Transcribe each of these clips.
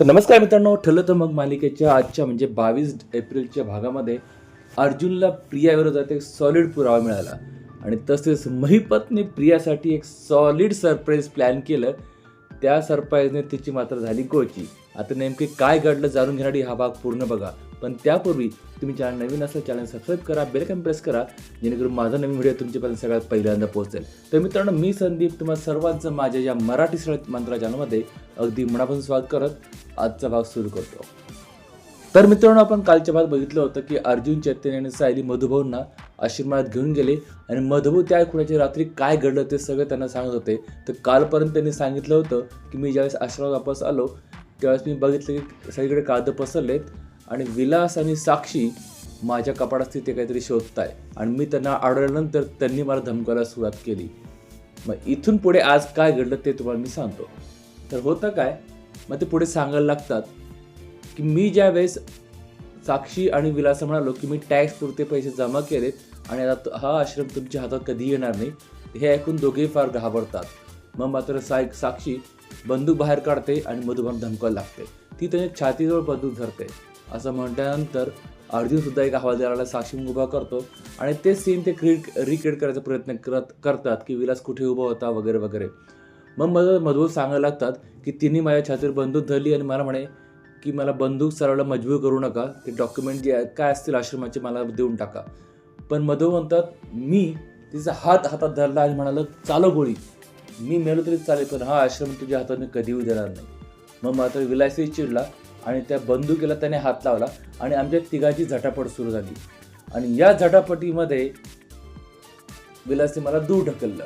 तर नमस्कार मित्रांनो ठरलं तर मग मालिकेच्या आजच्या म्हणजे बावीस एप्रिलच्या भागामध्ये अर्जुनला प्रियाविरोधात एक सॉलिड पुरावा मिळाला. आणि तसेच महिपतने प्रियासाठी एक सॉलिड सरप्राईज प्लॅन केलं. त्या सरप्राईजने तिची मात्र झाली गोची. आता नेमके काय घडलं जाणून घेण्यासाठी हा भाग पूर्ण बघा. पण त्यापूर्वी तुम्ही चॅनल नवीन असेल चॅनल सबस्क्राईब करा बेलकन प्रेस करा जेणेकरून माझा नवीन व्हिडिओ तुमच्यापर्यंत सगळ्यात पहिल्यांदा पोहोचेल. तर मित्रांनो मी संदीप तुम्हाला सर्वांचं माझ्या या मराठी सळ मंत्रा चॅनलमध्ये अगदी मनापासून स्वागत करत आजचा भाग सुरू करतो. तर मित्रांनो आपण कालच्या भागात बघितलं होतं की अर्जुन चैतन्य आणि सायली मधुभाऊंना आश्रमात घेऊन गेले आणि मधुभाऊ त्या खुण्याच्या रात्री काय घडलं ते सगळं त्यांना सांगत होते. तर कालपर्यंत त्यांनी सांगितलं होतं की मी ज्यावेळेस आश्रमात वापस आलो त्यावेळेस मी बघितलं की सगळीकडे कागद पसरलेत. आणि विलास आणि साक्षी माझ्या कपाडात ते काहीतरी शोधताय. आणि मी त्यांना आढळल्यानंतर त्यांनी मला धमकायला सुरुवात केली. मग इथून पुढे आज काय घडलं ते तुम्हाला मी सांगतो. तर होतं काय? मग ते पुढे सांगायला लागतात की मी ज्या वेळेस साक्षी आणि विलास म्हणालो की मी टॅक्स पुरते पैसे जमा केलेत आणि आता हा आश्रम तुमच्या हातात कधी येणार नाही हे ऐकून दोघेही फार घाबरतात. मग मात्र साय साक्षी बंदूक बाहेर काढते आणि मधुबान धमकायला लागते. ती त्याच्या छातीजवळ बंदूक धरते. असं म्हटल्यानंतर अर्जुन सुद्धा एक हवालदाराला साक्षी उभा करतो. आणि ते सीन ते क्रिएट रिक्रिएट करायचा प्रयत्न करत करतात की विलास कुठे उभा होता वगैरे वगैरे. मग मग मजबूत सांगायला लागतात की तिने माझ्या छातीवर बंदूक धरली आणि मला म्हणे की मला बंदूक चालवायला मजबूर करू नका. ते डॉक्युमेंट जे आहे काय असतील आश्रमाचे मला देऊन टाका. पण मधू म्हणतात मी तिचा हात हातात धरला आणि म्हणालं चालो गोळी. मी मेलो तरी चालेल पण हा आश्रम तुझ्या हाताने कधीही देणार नाही. मग मात्र विलासही चिडला. आणि त्या बंदुकीला त्याने हात लावला आणि आमच्या तिघाची झटापट सुरू झाली. आणि या झटापटीमध्ये विलासने मला दूर ढकललं.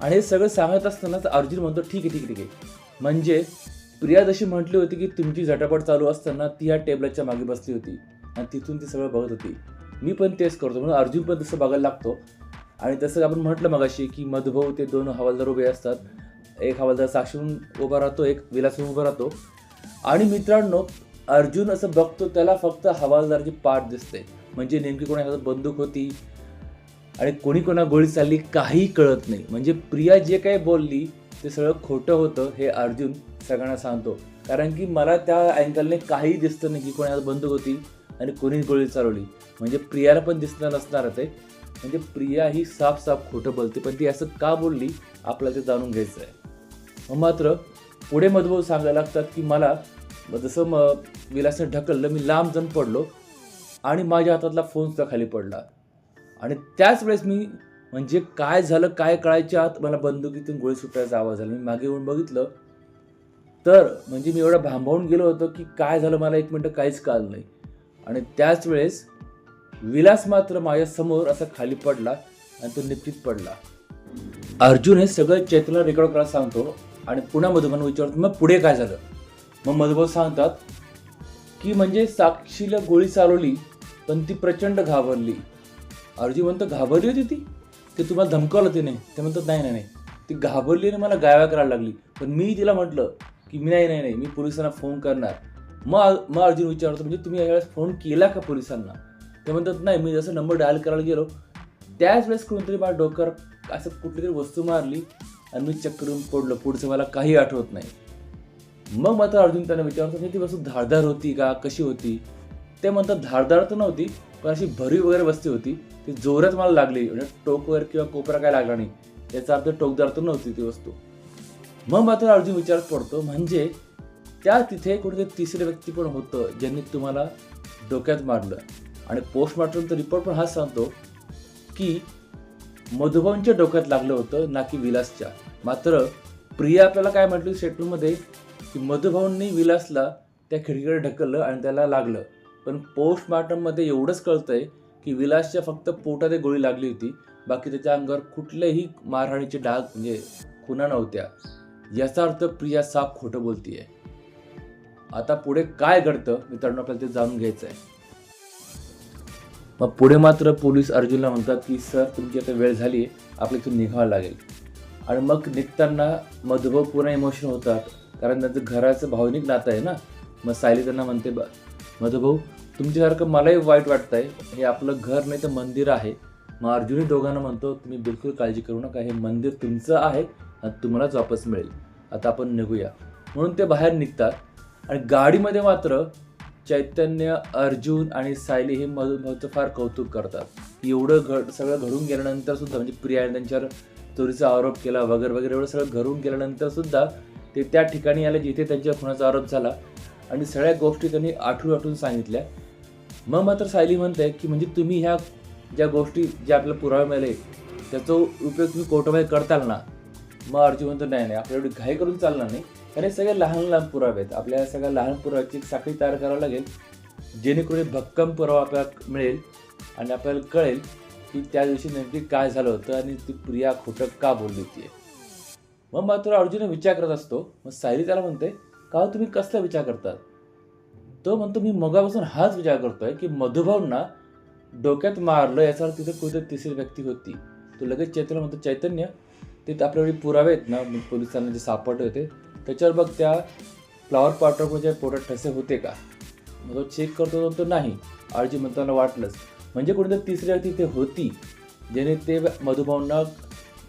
आणि हे सगळं सांगत असतानाच अर्जुन म्हणतो ठीक आहे ठीक आहे ठीक आहे. म्हणजे प्रिया जशी म्हटली होती की तुमची झटापट चालू असताना ती ह्या टेबलाच्या मागे बसली होती आणि तिथून ती सगळं बघत होती. मी पण तेच करतो म्हणून अर्जुन पण तसं बघायला लागतो. आणि तसं आपण म्हटलं मगाशी की मधभाऊ ते दोन हवालदार उभे असतात. एक हवालदार साक्षीहून उभा राहतो एक विलासहून उभा राहतो. आणि मित्रांनो अर्जुन असं बघतो त्याला फक्त हवालदारची पाठ दिसते. म्हणजे नेमकी कोणी हातात बंदूक होती आणि कोणी कोणा गोळी चालली काही कळत नाही. म्हणजे प्रिया जे काही बोलली ते सगळं खोटं होतं हे अर्जुन सगळ्यांना सांगतो. कारण की मला त्या अँगलने काही दिसतं नाही की कोणी हातात बंदूक होती आणि कोणी गोळी चालवली. म्हणजे प्रियाला पण दिसणार नसणार ते. म्हणजे प्रिया ही साफ साफ खोटं बोलते पण ती असं का बोलली आपल्याला ते जाणून घ्यायचं आहे मग मात्र पुढे मधुभाऊ सांगायला लागतात की मला मग जसं मग विलासने ढकललं मी लांब जण पडलो आणि माझ्या हातातला फोन सुद्धा खाली पडला. आणि त्याच वेळेस मी म्हणजे काय झालं काय कळायच्या आत मला बंदुकीतून गोळी सुटायचा आवाज आला. मी मागे येऊन बघितलं. तर म्हणजे मी एवढं भांबावून गेलो होतो की काय झालं मला एक मिनटं काहीच कळलं नाही. आणि त्याच वेळेस विलास मात्र माझ्यासमोर असा खाली पडला आणि तो निश्चित पडला. अर्जुन हे सगळं चैतन्य रेकॉर्ड करायला सांगतो आणि पुन्हा मधुबन विचारतो मग पुढे काय झालं? मग मधुभाऊ सांगतात की म्हणजे साक्षीला गोळी चालवली पण ती प्रचंड घाबरली. अर्जुन म्हणतो घाबरली होती ती? ते तुम्हाला धमकावलं तिने ते म्हणतात नाही नाही नाही. ती घाबरली आणि मला गायवा करायला लागली. पण मी तिला म्हटलं की मी नाही नाही नाही मी पोलिसांना फोन करणार. मग मग अर्जुन विचारतो म्हणजे तुम्ही यावेळेस फोन केला का पोलिसांना? ते म्हणतात नाही मी जसं नंबर डायल करायला गेलो त्याच वेळेस कोणतरी मला डोक्यावर असं कुठली तरी वस्तू मारली आणि मी चक्करून पडलो. पुढचं मला काही आठवत नाही. मग मात्र अर्जुन त्यांना विचारतो ती वस्तू धारदार होती का? कशी होती? ते म्हणतात धारदार तर नव्हती पण अशी भरी वगैरे वस्ती होती. ती जोरात मला लागली. म्हणजे टोक वगैरे किंवा कोपरा काय लागला नाही. याचा अर्थ टोकदार तर नव्हती ती वस्तू. मग मात्र अर्जुन विचारात पडतो म्हणजे त्या तिथे कुठेतरी तिसरे व्यक्ती पण होतं ज्यांनी तुम्हाला डोक्यात मारलं. आणि पोस्टमॉर्टमचा रिपोर्ट पण हाच सांगतो की मधुबनच्या डोक्यात लागलं होतं ना की विलासच्या. मात्र प्रिया आपल्याला काय म्हटलं? स्टेटमेंटमध्ये की मधुभाऊंनी विलासला त्या खिडकीकडे ढकललं आणि त्याला लागलं. पण पोस्टमार्टममध्ये एवढंच कळतंय की विलासच्या फक्त पोटात एक गोळी लागली होती. बाकी त्याच्या अंगावर कुठलेही मारहाणीचे डाग म्हणजे खुणा नव्हत्या. याचा अर्थ प्रिया साफ खोटं बोलतीये. आता पुढे काय घडतं मित्रांनो आपल्याला ते जाणून घ्यायचं आहे मग पुढे मात्र पोलीस अर्जुनला म्हणतात की सर तुमची आता वेळ झाली आहे आपल्या इथून निघावं लागेल. आणि मग निघताना मधुभाऊ पुन्हा इमोशन होतात. कारण त्यांचं घराचं भावनिक नातं आहे ना. मग सायली त्यांना म्हणते "ब- मधुभाऊ तुमच्यासारखं मलाही वाईट वाटतं आहे हे आपलं घर नाही तर मंदिर आहे. मग अर्जुनही दोघांना म्हणतो तुम्ही बिलकुल काळजी करू नका. हे मंदिर तुमचं आहे आणि तुम्हालाच वापस मिळेल. आता आपण निघूया. म्हणून ते बाहेर निघतात. आणि गाडीमध्ये मात्र चैतन्य अर्जुन आणि सायली हे मधुभाऊचं फार कौतुक करतात. एवढं घड सगळं घडून गेल्यानंतर सुद्धा म्हणजे प्रियाने त्यांच्यावर चोरीचा आरोप केला वगैरे वगैरे एवढं सगळं घडून गेल्यानंतर सुद्धा ते त्या ठिकाणी आले जिथे त्यांच्या खुनाचा आरोप झाला. आणि सगळ्या गोष्टी त्यांनी आठवून आठवून सांगितल्या. मग मात्र सायली म्हणते की म्हणजे तुम्ही ह्या ज्या गोष्टी ज्या आपल्याला पुरावे मिळाले त्याचा उपयोग तुम्ही कोर्टामध्ये करताल ना? मग अर्जुन म्हणतो नाही नाही आपल्या एवढी घाई करून चालणार नाही. कारण हे सगळे लहान लहान पुरावे आहेत. आपल्या सगळ्या लहान पुराव्याची एक साखळी तयार करावी लागेल. जेणेकरून भक्कम पुरावा आपल्याला मिळेल. आणि आपल्याला कळेल की त्या दिवशी नेमकी काय झालं होतं आणि ती प्रिया खोटं का बोलली होती मग मात्र अर्जुन विचार करत असतो. मग सायली त्याला म्हणते का तुम्ही कसला विचार करतात? तो म्हणतो मी मगापासून हाच विचार करतोय की मधुभाऊंना डोक्यात मारलं याचा अर्थ तिथे कुठे तिसरी व्यक्ती होती. तो लगेच चैतन्य म्हणतो चैतन्य ते आपल्याकडे पुरावे आहेत ना पोलिसांना जे सापडले होते. त्याच्यावर बघ त्या फ्लॉवर पॉटरच्या पोटात ठसे होते का? मग तो चेक करतो तो नाही आळजी म्हणताना वाटलंच. म्हणजे कुठेतरी तिसरी व्यक्ती तिथे होती ज्याने ते मधुभाऊंना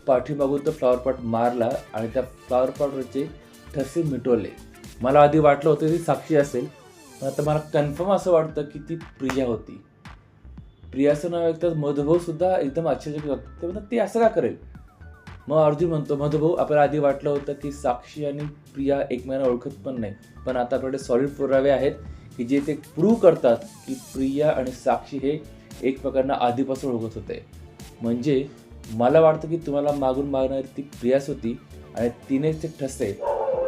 पाठीमागून तो फ्लॉवरपॉट मारला आणि त्या फ्लॉवरपॉटवरचे ठसे मिटवले. मला आधी वाटलं होतं ती साक्षी असेल पण आता मला कन्फर्म असं वाटतं की ती प्रिया होती. प्रियाचं नाव ऐकताच मधुभाऊसुद्धा एकदम आश्चर्यचकित होतं. ते म्हणतात ती असं का करेल? मग अर्जुन म्हणतो मधुभाऊ आपल्याला आधी वाटलं होतं की साक्षी आणि प्रिया एकमेकांना ओळखत पण नाही. पण आता आपल्याकडे सॉलिड पुरावे आहेत की जे ते प्रूव्ह करतात की प्रिया आणि साक्षी हे एकमेकांना आधीपासून ओळखत होते. म्हणजे मला वाटतं की तुम्हाला मागून मागणारी ती प्रियास होती आणि तिनेच ते ठसे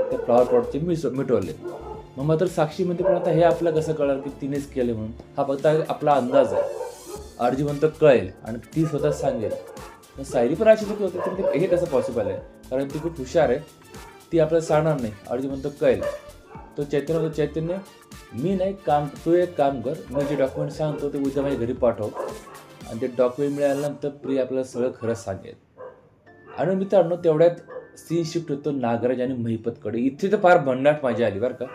त्या फ्लॉवर पॉटचे मिस मिटवले. मग मात्र साक्षीमध्ये पण आता हे आपलं कसं कळणार की तिनेच केले म्हणून? हा फक्त आपला अंदाज आहे. अर्जी म्हणतो कळेल आणि ती स्वतः सांगेल. मग सायरी पण अशी होती तर हे कसं पॉसिबल आहे? कारण ती खूप हुशार आहे. ती आपल्याला सांगणार नाही. अर्जी म्हणतो कळेल. तो चैतन्य होतो. चैतन्य मी नाही काम तू एक काम कर. मी जे डॉक्युमेंट सांगतो ते उद्या माझ्या घरी पाठव. आणि ते डॉक्युमेंट मिळाल्यानंतर प्रिया आपल्याला सगळं खरं सांगेल. आणि मित्रांनो तेवढ्यात सीन शिफ्ट होतो नागराज आणि महिपतकडे. इथे तर फार भन्नाट माझी आली बरं का.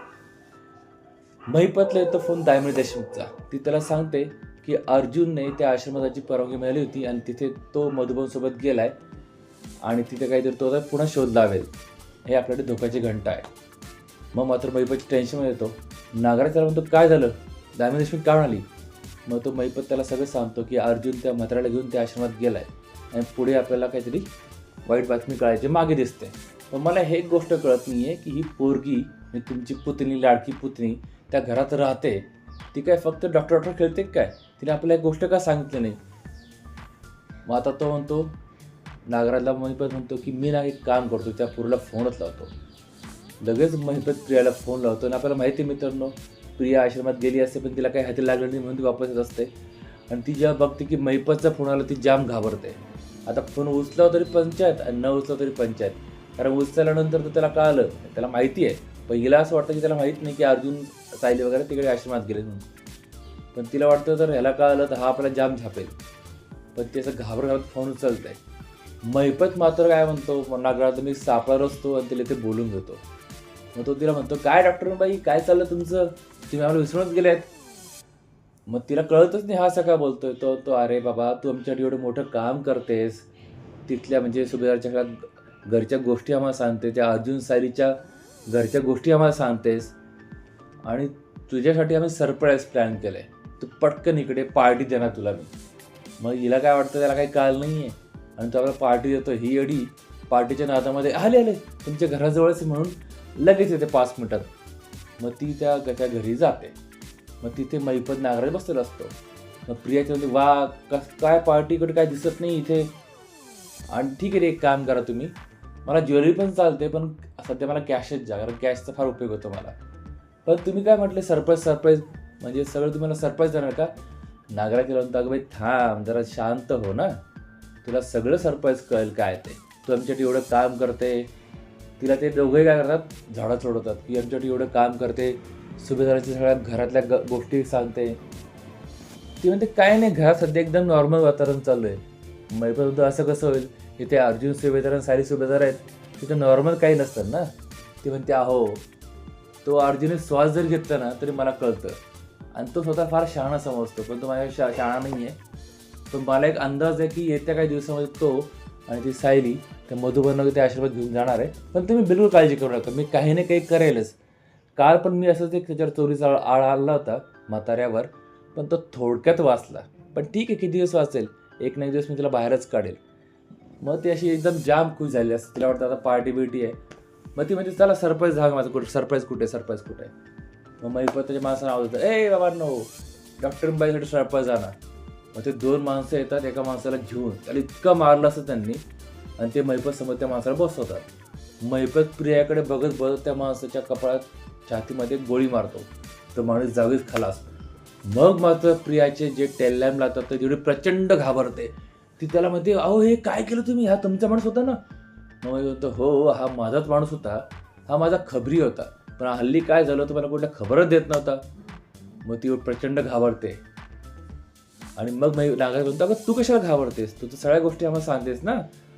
महिपतला येतो फोन दायमणी देशमुखचा. ती त्याला सांगते की अर्जुनने त्या आश्रमाची परवानगी मिळाली होती आणि तिथे तो मधुबनसोबत गेलाय आणि तिथे काहीतरी तो आता पुन्हा शोध लावेल. हे आपल्याकडे धोक्याची घंटा आहे. मग मात्र महिपतची टेन्शनमध्ये येतो. नागराज त्याला म्हणतो काय झालं? दायमणी देशमुख का म्हणाली मग तो महिपत त्याला सगळं सांगतो की अर्जुन त्या म्हाताऱ्याला घेऊन त्या आश्रमात गेलाय. आणि पुढे आपल्याला काहीतरी वाईट बातमी कळायची मागे दिसते. पण मला हे एक गोष्ट कळत नाही आहे की ही पोरगी म्हणजे तुमची पुतणी लाडकी पुतणी त्या घरात राहते. ती काय फक्त डॉक्टर डॉक्टर खेळते काय? तिने आपल्याला एक गोष्ट का सांगितली नाही? मग आता तो म्हणतो नागराजला महिपत म्हणतो की मी ना एक काम करतो त्या पोरीला फोनच लावतो. लगेच महिपत प्रियाला फोन लावतो आणि आपल्याला माहिती मित्रांनो प्रिया आश्रमात गेली असते पण तिला काही हाती लागलं नाही म्हणून ती वापस येत असते. आणि ती जेव्हा बघते की महिपतचा फोन आला ती जाम घाबरते. आता फोन उचलाव तरी पंचायत आणि न उचलाव तरी पंचायत. कारण उचलल्यानंतर तर त्याला कळालं त्याला माहिती आहे. पण हिला असं वाटतं की त्याला माहीत नाही की अर्जुन सायली वगैरे तिकडे आश्रमात गेले म्हणून. पण तिला वाटतं तर ह्याला कळालं तर हा आपला जाम झापेल. पण ते असं घाबर घाबरत फोन उचलत. आहे महिपत मात्र काय म्हणतो नागरात मी सापळा असतो आणि तिला ते बोलून घेतो. मग तो तिला म्हणतो काय डॉक्टर बाई काय चाललं तुमचं? तुम्ही आम्हाला विसरूनच गेलेत. मग तिला कळतच नाही हा सगळा बोलतोय तो तो अरे बाबा तू आमच्यासाठी एवढं मोठं काम करतेस. तिथल्या म्हणजे सुभेदारच्या घरात घरच्या गोष्टी आम्हाला सांगते त्या अर्जुन सायलीच्या घरच्या गोष्टी आम्हाला सांगतेस. आणि तुझ्यासाठी आम्ही सरप्राईज प्लॅन केलं आहे तू पटकन इकडे पार्टी देणार तुला मी. मग हिला काय वाटतं त्याला काही काल नाही आहे आणि तो आपल्याला पार्टी देतो ही अडी पार्टीच्या नादामध्ये आले आले. तुमच्या घराजवळच म्हणून लगेच येते पाच मिनटात. मग ती त्या त्या घरी जाते. मग तिथे मैपत नागराज बसलेला असतो. मग प्रियाच्या म्हणते वा कस काय पार्टीकडे काय दिसत नाही इथे. आणि ठीक आहे रे एक काम करा तुम्ही. मला ज्वेलरी पण चालते पण सध्या मला कॅशच जा कारण कॅशचा फार उपयोग होतो मला. पण तुम्ही काय म्हटले सरप्राईज सरप्राईज म्हणजे सगळं तुम्हाला सरप्राईज देणार का? नागरा केला म्हणता अगं थांब जरा शांत हो ना. तुला सगळं सरप्राईज कळेल काय ते. तू आमच्यासाठी एवढं काम करते. तिला ते दोघंही काय करतात? झाडं सोडवतात की आमच्यासाठी एवढं काम करते. सुभेदाराच्या सगळ्या घरातल्या ग गोष्टी सांगते. ती म्हणते काय नाही घरात सध्या एकदम नॉर्मल वातावरण चालू आहे मैपर्यंत असं कसं होईल? इथे अर्जुन सुभेदार आणि सारी सुभेदार आहेत. तिथं नॉर्मल काही नसतं ना? ती म्हणते अहो तो अर्जुनने श्वास जर घेतला ना तरी मला कळतं. आणि तो स्वतः फार शहाणा समजतो. पण तो माझ्या शा शहाणा नाही आहे पण मला एक अंदाज आहे की येत्या काही दिवसामध्ये तो आणि ती सायली त्या मधुबनगर ते आशीर्वाद घेऊन जाणार आहे. पण तुम्ही बिलकुल काळजी करू नका. मी काही ना काही करेलच. काल पण मी असंच एक त्याच्यावर चोरीचा आळ आळ आणला होता म्हाताऱ्यावर. पण तो थोडक्यात वाचला. पण ठीक आहे किती दिवस वाचेल? एक ना एक दिवस मी तिला बाहेरच काढेल. मग ती अशी एकदम जाम खुश झाली असते. तिला वाटतं आता पार्टी बिर्टी आहे. मग ती म्हणजे चला सरप्राईज झाला माझं कुठे सरप्राईज कुठे सरप्राईज कुठे आहे? मग महिपत त्याच्या माणसानं आवाज होतं ए बाबा नो डॉक्टर बाईसाठी सरप्राईज आणा. मग ते दोन माणसं येतात एका माणसाला घेऊन. त्याला इतकं मारलं असतं त्यांनी आणि ते मैपत समोर त्या माणसाला बसवतात. मैपत प्रियाकडे बघत बघत त्या माणसाच्या कपाळात छातीमध्ये गोळी मारतो. तो माणूस जागीच खालास मग मात्र प्रियाचे जे टेलॅम लावतात ते जेवढी प्रचंड घाबरते. ती त्याला म्हणते अहो हे काय केलं तुम्ही? हा तुमचा माणूस होता ना? मग म्हणतो हो, हो हा माझाच माणूस होता. हा माझा खबरी होता. पण हल्ली काय झालं तुम्हाला कुठल्या खबरच देत नव्हता. मग ती प्रचंड घाबरते. आणि मग मी नागात म्हणतो अगं तू कशाला घाबरतेस? तू तर सगळ्या गोष्टी आम्हाला सांगतेस ना.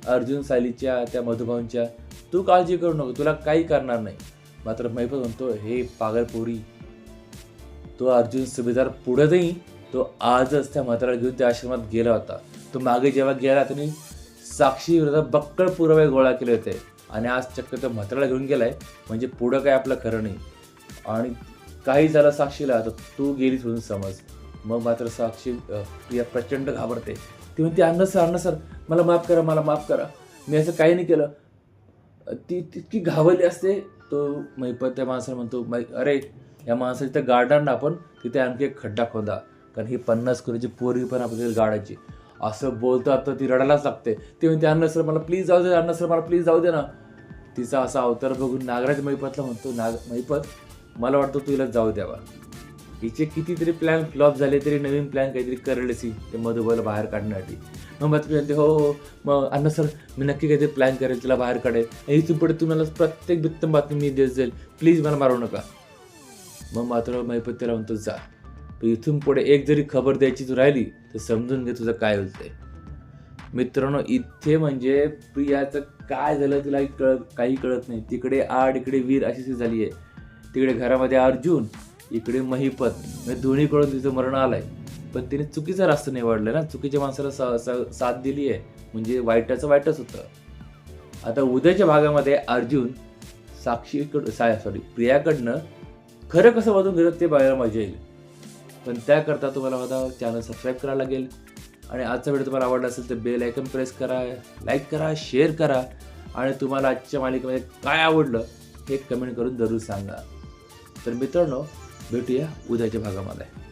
अर्जुन सालीच्या त्या मधुभाऊंच्या. तू काळजी करू नको तुला काही करणार नाही. मात्र मी म्हणतो हे पागलपोरी तो अर्जुन सुभेदार पुढं नाही तो आजच त्या म्हाताऱ्याला घेऊन त्या आश्रमात गेला होता. तो मागे जेव्हा गेला त्यांनी साक्षी विरोधात बक्कळ पुरावे गोळा केले होते. आणि आज चक्क तो म्हाताऱ्याला घेऊन गेलाय म्हणजे पुढं काय आपलं खरं नाही. आणि काही झालं साक्षीला तर तू गेलीस म्हणून समज. मग मात्र साक्षी प्रिया प्रचंड घाबरते. ती म्हणते अण्णा सर अण्णा सर मला माफ करा मला माफ करा. मी असं काही नाही केलं. ती तितकी घाबरली असते तो मैपत त्या माणसाला म्हणतो मै अरे या माणसाची तर गार्डन ना आपण तिथे आणखी एक खड्डा खोदा. कारण ही पन्नास किलोची पोरी पण आपल्याला गाडायची. असं बोलतात तर ती रडायलाच लागते. ती म्हणते अण्णा सर मला प्लीज जाऊ दे अण्णा सर मला प्लीज जाऊ दे ना. तिचा असा अवतार बघून नागराज मैपतला म्हणतो नाग मैपत मला वाटतं तुला जाऊ द्यावा. हिचे कितीतरी प्लॅन फ्लॉप झाले तरी नवीन प्लॅन काहीतरी करलेसी ते मधुबाला बाहेर काढण्यासाठी. मग मात्र मी म्हणते हो, हो हो मग अण्णा सर मी नक्की काहीतरी प्लॅन करेल तिला बाहेर काढेल. आणि इथून पुढे तुम्हाला प्रत्येक बित्तम बातमी मी देत जाईल. प्लीज मला मारू नका. मग मात्र मैपत म्हणतो जा. इथून पुढे एक जरी खबर द्यायची तू राहिली तर समजून घे तुझं काय होतंय. मित्रांनो इथे म्हणजे प्रियाचं काय झालं तिला कळ काही कळत नाही. तिकडे आड इकडे वीर अशी ती झाली आहे तिकडे घरामध्ये अर्जुन इकडे महिपत म्हणजे दोन्हीकडून तिचं मरण आलंय. पण तिने चुकीचा रस्ता निवडला ना. चुकीच्या माणसाला सा- सा- साथ दिली आहे. म्हणजे वाईटाचं वाईटच होतं. आता उद्याच्या भागामध्ये अर्जुन साक्षीकड साय सॉरी प्रियाकडनं खरं कसं वाजून घेतात ते बघायला मजा येईल. पण त्याकरता तुम्हाला माझा चॅनल सबस्क्राईब करायला लागेल. आणि आजचा व्हिडिओ तुम्हाला आवडला असेल तर बेल आयकन प्रेस करा लाईक करा शेअर करा. आणि तुम्हाला आजच्या मालिकेमध्ये काय आवडलं हे कमेंट करून जरूर सांगा. तर मित्रांनो भेटूया उद्याच्या भागामध्ये.